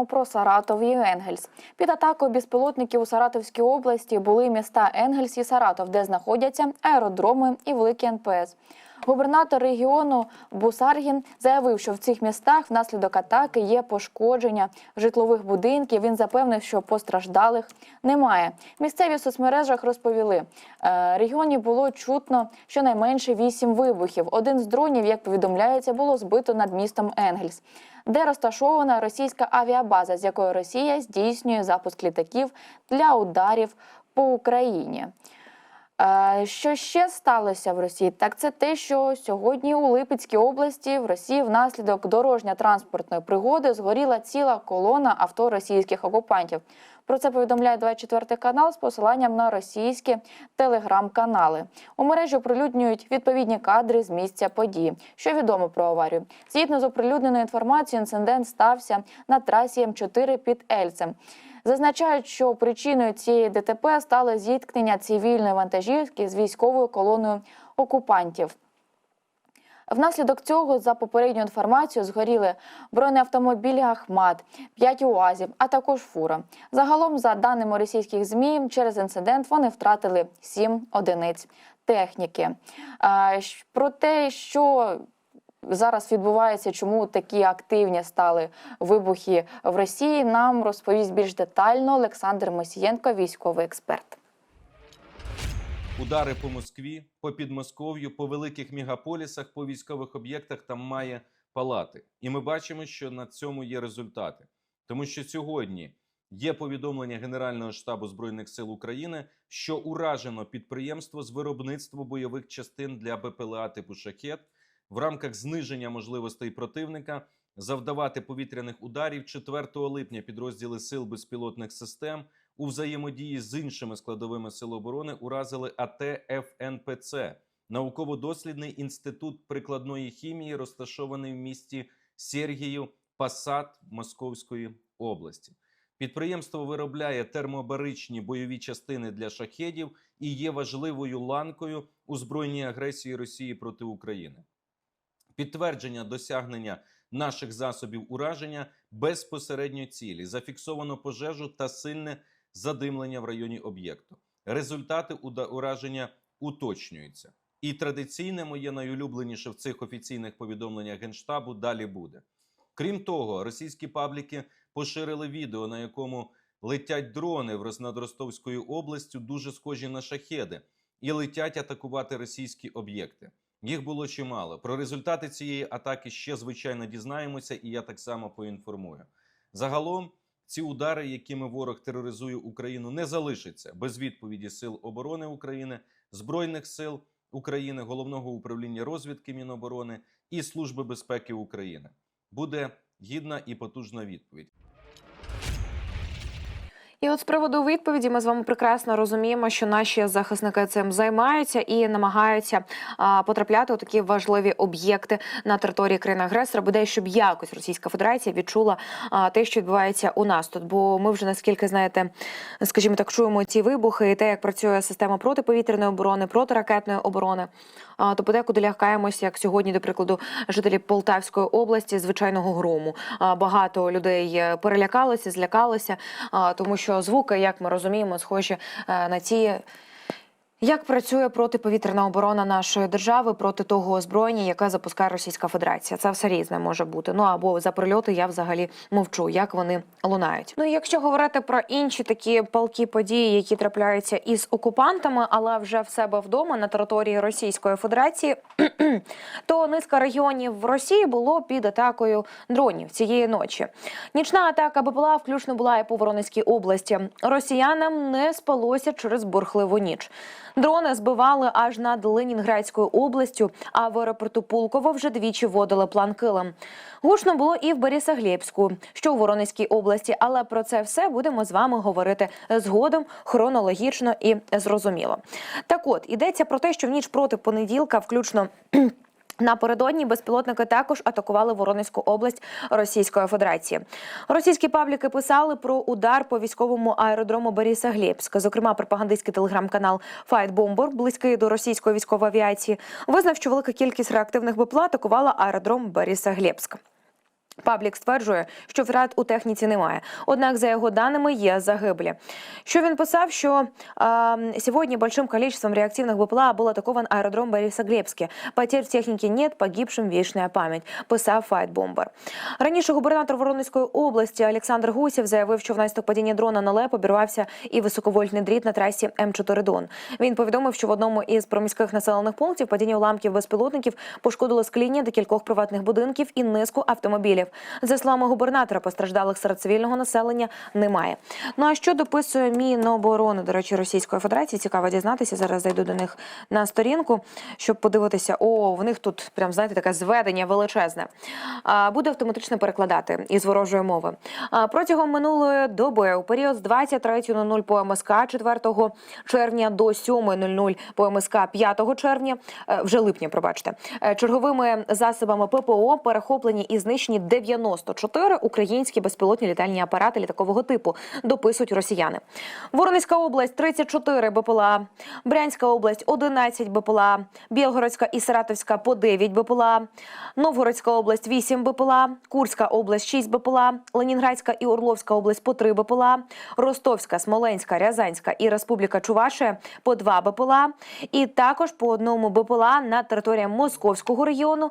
поговоримо про Саратов і Енгельс. Під атакою безпілотників у Саратовській області були міста Енгельс і Саратов, де знаходяться аеродроми і великі НПС. Губернатор регіону Бусаргін заявив, що в цих містах внаслідок атаки є пошкодження житлових будинків. Він запевнив, що постраждалих немає. Місцеві в соцмережах розповіли, е, регіоні було чутно щонайменше вісім вибухів. Один з дронів, як повідомляється, було збито над містом Енгельс, де розташована російська авіабаза, з якої Росія здійснює запуск літаків для ударів по Україні. Що ще сталося в Росії? Так це те, що сьогодні у Липецькій області в Росії внаслідок дорожньо-транспортної пригоди згоріла ціла колона авто російських окупантів. Про це повідомляє 24 канал з посиланням на російські телеграм-канали. У мережі оприлюднюють відповідні кадри з місця події. Що відомо про аварію? Згідно з оприлюдненою інформацією, інцидент стався на трасі М4 під Ельцем. Зазначають, що причиною цієї ДТП стало зіткнення цивільної вантажівки з військовою колоною окупантів. Внаслідок цього, за попередню інформацію, згоріли бронеавтомобілі «Ахмат», 5 УАЗів, а також фура. Загалом, за даними російських ЗМІ, через інцидент вони втратили 7 одиниць техніки. Про те, що зараз відбувається, чому такі активні стали вибухи в Росії, нам розповість більш детально Олександр Мосієнко, військовий експерт. Удари по Москві, по Підмосков'ю, по великих мегаполісах, по військових об'єктах там має палати. І ми бачимо, що на цьому є результати. Тому що сьогодні є повідомлення Генерального штабу Збройних сил України, що уражено підприємство з виробництва бойових частин для БПЛА типу шахет в рамках зниження можливостей противника завдавати повітряних ударів 4 липня підрозділи сил безпілотних систем у взаємодії з іншими складовими сил оборони уразили АТ ФНПЦ науково-дослідний інститут прикладної хімії, розташований в місті Сергіїв Пасад Московської області. Підприємство виробляє термобаричні бойові частини для шахедів і є важливою ланкою у збройній агресії Росії проти України. Підтвердження досягнення наших засобів ураження безпосередньо цілі, зафіксовано пожежу та сильне задимлення в районі об'єкту. Результати ураження уточнюються. І традиційне моє найулюбленіше в цих офіційних повідомленнях Генштабу далі буде. Крім того, російські пабліки поширили відео, на якому летять дрони в Роз- над Ростовською областю, дуже схожі на шахеди, і летять атакувати російські об'єкти. Їх було чимало. Про результати цієї атаки ще звичайно дізнаємося, і я так само поінформую. Загалом, ці удари, якими ворог тероризує Україну, не залишаться без відповіді Сил оборони України, Збройних сил України, головного управління розвідки Міноборони і Служби безпеки України. Буде гідна і потужна відповідь. І от з приводу відповіді ми з вами прекрасно розуміємо, що наші захисники цим займаються і намагаються а, потрапляти у такі важливі об'єкти на території країни агресора, бодай щоб якось Російська Федерація відчула а, те, що відбувається у нас тут. Бо ми вже наскільки знаєте, скажімо так, чуємо ці вибухи і те, як працює система протиповітряної оборони, протиракетної оборони. А, то подекуди лякаємося, як сьогодні, до прикладу, жителі Полтавської області звичайного грому. А, багато людей е, перелякалися, злякалися, а, тому що звуки, як ми розуміємо, схожі е, на ті. Як працює протиповітряна оборона нашої держави проти того озброєння, яке запускає Російська Федерація? Це все різне може бути. Ну або за прильоти я взагалі мовчу, як вони лунають. Ну якщо говорити про інші такі палкі події, які трапляються із окупантами, але вже в себе вдома на території Російської Федерації, то низка регіонів в Росії було під атакою дронів цієї ночі. Нічна атака БПЛА включно була і по Воронезькій області. Росіянам не спалося через бурхливу ніч. Дрони збивали аж над Ленінградською областю, а в аеропорту Пулково вже двічі водили план килим. Гучно було і в Борисоглєбську, що у Воронезькій області, але про це все будемо з вами говорити згодом хронологічно і зрозуміло. Так от ідеться про те, що в ніч проти понеділка, включно. Напередодні безпілотники також атакували Воронезьку область Російської Федерації. Російські пабліки писали про удар по військовому аеродрому Боріса Глєбська. Зокрема, пропагандистський телеграм-канал Fight Bomber, близький до російської військової авіації, визнав, що велика кількість реактивних БПЛА атакувала аеродром Боріса Глєбська. Паблік стверджує, що втрат у техніці немає. Однак, за його даними, є загиблі. Що він писав, що э, сегодня большим количеством реактивных БПЛА был атакован аэродром Борисоглебске. Потерь в технике нет, погибшим вечная пам'ять, писав Файтбомбер. Раніше губернатор Воронезької області Олександр Гусєв заявив, що внаслідок падіння дрона на ЛЕП обірвався і високовольтний дріт на трасі М4 Дон. Він повідомив, що в одному із проміських населених пунктів падіння уламків безпілотників пошкодило скління декількох приватних будинків і низку автомобілів. За словами губернатора, постраждалих серед цивільного населення немає. Ну а що дописує Міноборони, до речі, Російської Федерації? Цікаво дізнатися. Зараз зайду до них на сторінку, щоб подивитися. О, в них тут прям знаєте таке зведення величезне. Буде автоматично перекладати із ворожої мови. А, Протягом минулої доби у період з 23.00 по МСК 4 червня до 7.00 по МСК 5 червня, е, вже липня, пробачте, е, черговими засобами ППО перехоплені і знищені 94 українські безпілотні літальні апарати літакового типу, дописують росіяни. Воронезька область 34 БПЛА, Брянська область 11 БПЛА, Білгородська і Саратовська по 9 БПЛА, Новгородська область 8 БПЛА, Курська область 6 БПЛА, Ленінградська і Орловська область по 3 БПЛА, Ростовська, Смоленська, Рязанська і Республіка Чувашія по 2 БПЛА, і також по одному БПЛА на території Московського регіону,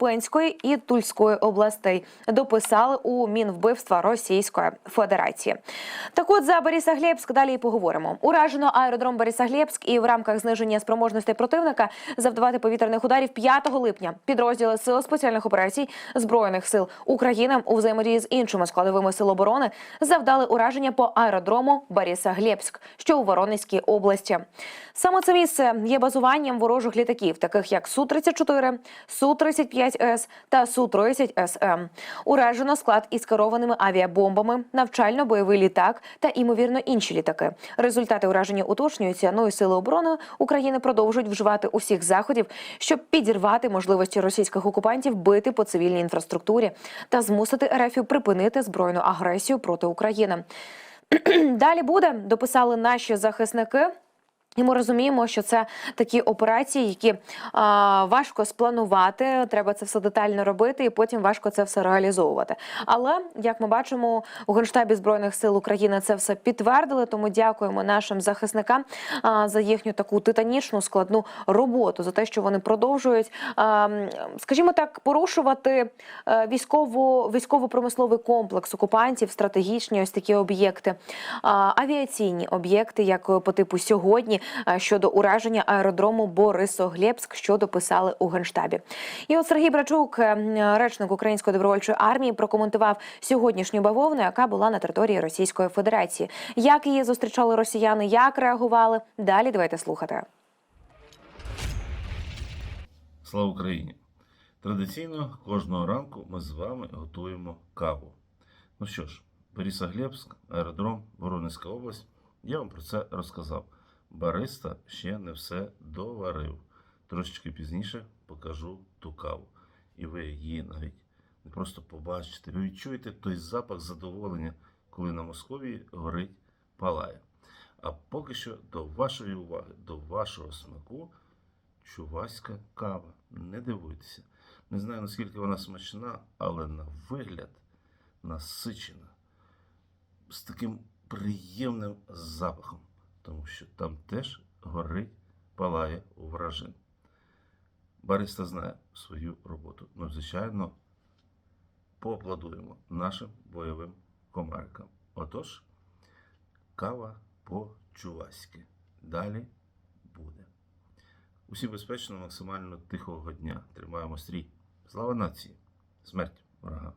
Пенської і Тульської областей смертей дописали у мінвбивства Російської Федерації. Так, от за Борисоглебськ далі і поговоримо. Уражено аеродром Борисоглебськ і в рамках зниження спроможностей противника завдавати повітряних ударів 5 липня. Підрозділи сил спеціальних операцій збройних сил України у взаємодії з іншими складовими сил оборони завдали ураження по аеродрому Борисоглебськ, що у Воронезькій області. Саме це місце є базуванням ворожих літаків, таких як Су 34 Су-35С та Су-30СМ. Уражено склад із керованими авіабомбами, навчально-бойовий літак та ймовірно інші літаки. Результати ураження уточнюються. Ну і сили оборони України продовжують вживати усіх заходів, щоб підірвати можливості російських окупантів бити по цивільній інфраструктурі та змусити РФ припинити збройну агресію проти України. Далі буде дописали наші захисники. І ми розуміємо, що це такі операції, які а, важко спланувати. Треба це все детально робити, і потім важко це все реалізовувати. Але як ми бачимо, у генштабі збройних сил України це все підтвердили. Тому дякуємо нашим захисникам а, за їхню таку титанічну складну роботу, за те, що вони продовжують, а, скажімо так, порушувати е, військово військово-промисловий комплекс окупантів, стратегічні ось такі об'єкти, авіаційні об'єкти, як по типу сьогодні щодо ураження аеродрому Борисоглебськ, що дописали у генштабі. І от Сергій Брачук, е, речник Української добровольчої армії, прокоментував сьогоднішню бавовну, яка була на території Російської Федерації. Як її зустрічали росіяни, як реагували? Далі давайте слухати. Слава Україні! Традиційно кожного ранку ми з вами готуємо каву. Ну що ж, Борисоглебськ, аеродром, Воронезька область. Я вам про це розказав. Бариста ще не все доварив. Трошечки пізніше покажу ту каву. І ви її навіть не просто побачите, ви відчуєте той запах задоволення, коли на Московії горить палає. А поки що до вашої уваги, до вашого смаку чуваська кава. Не дивуйтеся. Не знаю, наскільки вона смачна, але на вигляд насичена. З таким приємним запахом, тому що там теж горить, палає у вражин. Бариста знає свою роботу. Ну, звичайно, поаплодуємо нашим бойовим комарикам. Отож, кава по-чуваськи. Далі буде. Усім безпечно, максимально тихого дня. Тримаємо стрій. Слава нації! Смерть ворога!